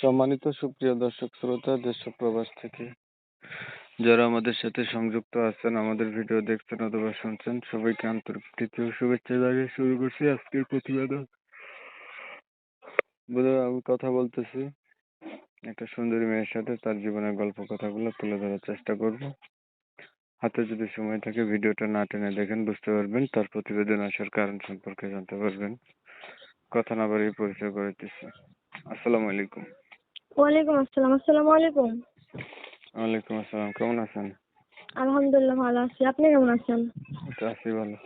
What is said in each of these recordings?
সম্মানিত সুপ্রিয় দর্শক শ্রোতা দেশ প্রবাস থেকে যারা আমাদের সাথে সংযুক্ত আছেন, আমাদের ভিডিও দেখছেন অথবা শুনছেন, সবাইকে আন্তরিক প্রীতি ও শুভেচ্ছা জানিয়ে শুরু করছি আজকের প্রতিবেদন। বন্ধুরা, আমি কথা বলতেছি, একটা সুন্দরী মেয়ের সাথে তার জীবনের গল্প কথাগুলো তুলে ধরার চেষ্টা করব। হাতে যদি সময় থাকে, ভিডিওটা না টেনে দেখেন, বুঝতে পারবেন, তার প্রতিবেদন আসার কারণ সম্পর্কে জানতে পারবেন। কথা না বাড়িয়ে পরিচয় করে দিচ্ছি। আসসালামু আলাইকুম। ওয়ালাইকুম আসসালাম আসসালামু আলাইকুম। ওয়ালাইকুম আসসালাম কেমন আছেন? আলহামদুলিল্লাহ ভালো আছি আপনি কেমন আছেন? আছি ভালো।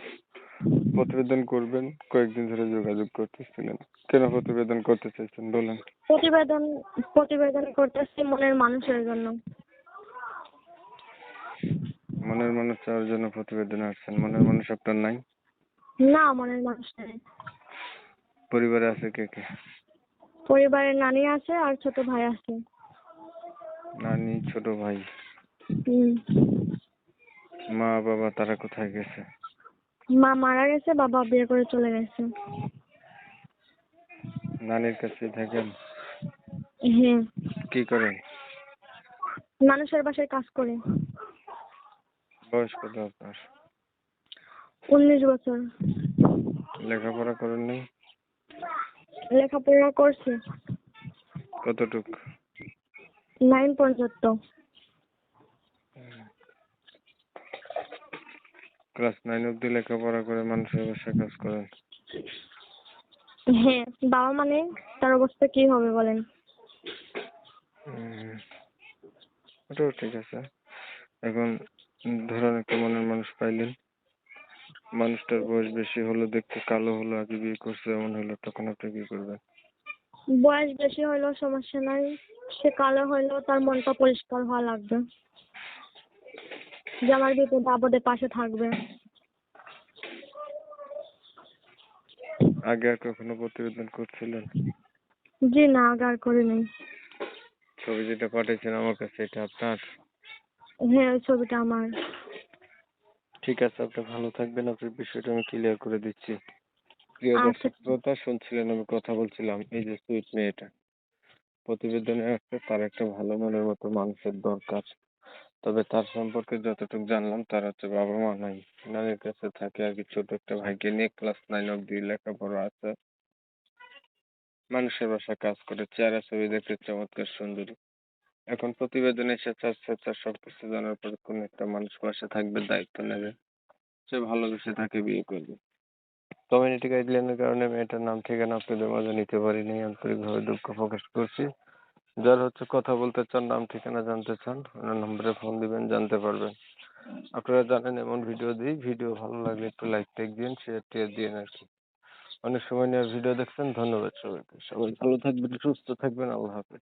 প্রতিবেদন করবেন কয়েকদিন ধরে যোগাযোগ করতেছিলেন। কেন প্রতিবেদন করতে চাইছেন বলেন। প্রতিবেদন প্রতিবেদন করতেছি মনের মানুষের জন্য। মনের মানুষ চাওয়ার জন্য প্রতিবেদন আসছেন। মনের মানুষ আপনার নাই? না মনের মানুষ নেই। পরিবারে আছে কে কে? পরিবারের নানি আছে আর ছোট ভাই আছে নানি ছোট ভাই? হুম। মা বাবা তারা কোথায় গেছে? মা মারা গেছে বাবা বিয়ে করে চলে গেছে। নানির কাছে থাকেন? হ্যাঁ। কি করেন? মানুষের বাসায় কাজ করে। বয়স কত আপনার? উনিশ বছর। লেখাপড়া করেন নাই? লেখাপড়া করছে। কতটুক? নাইন পর্যন্ত। ক্লাস নাইন অব্দি লেখাপড়া করে মানুষের বাসায় কাজ করেন। হ্যাঁ বাবা মানে তার অবস্থা কি হবে বলেন? হুম। ওটাও ঠিক আছে। এখন ধরেন একটা মনের মানুষ পাইলেন। মানুষটার বয়স বেশি হলো দেখতে কালো হলো আগে বিয়ে করছে এমন হলো তখন আপনি কি করবেন? বয়স বেশি হলেও সমস্যা নাই। সে কালো হলেও তার মনটা পরিষ্কার হওয়া লাগবে। যে আমার বিপদে আপদে পাশে থাকবে। আগে আর কখনো প্রতিবেদন করছিলেন? জি না আগে আর করি নাই ছবি যেটা পাঠিয়েছেন আমার কাছে এটা আপনার? হ্যাঁ ওই ছবিটা আমার। ঠিক আছে আপনি ভালো থাকবেন। আপনার বিষয়টা আমি ক্লিয়ার করে দিচ্ছি। প্রিয় আচ্ছা। দর্শক শ্রোতা শুনছিলেন আমি কথা বলছিলাম এই যে সুইট মেয়েটা। প্রতিবেদনে আসছে তার একটা ভালো মনের মতো মানুষের দরকার। তবে তার সম্পর্কে যতটুকু জানলাম তার হচ্ছে বাবা মা নাই। নানির কাছে থাকে আর কি ছোট একটা ভাইকে নিয়ে ক্লাস নাইন অব্দি লেখাপড়া আছে। মানুষের বাসায় কাজ করে চেহারা ছবি দেখতে চমৎকার সুন্দরী। এখন প্রতিবেদনে এসে চাচ্ছে তার সবকিছু জানার পরে কোন একটা মানুষ পাশে থাকবে দায়িত্ব নেবে। সে ভালোবেসে তাকে বিয়ে করবে। কমিউনিটি গাইডলাইনের কারণে মেয়েটার নাম, ঠিকানা আপনাদের মাঝে নিতে পারিনি। আন্তরিকভাবে দুঃখ প্রকাশ করছি। যার হচ্ছে কথা বলতে চান, নাম, ঠিকানা জানতে চান, ওনার নম্বরে ফোন দিবেন, জানতে পারবেন। আপনারা জানেন এমন ভিডিও দিই। ভিডিও ভালো লাগলে একটু লাইক টাইক দিন শেয়ার টেয়ার দিন আর কি। অনেক সময় নিয়ে ভিডিও দেখছেন, ধন্যবাদ সবাইকে। সবাই ভালো থাকবেন, সুস্থ থাকবেন, আল্লাহ হাফেজ।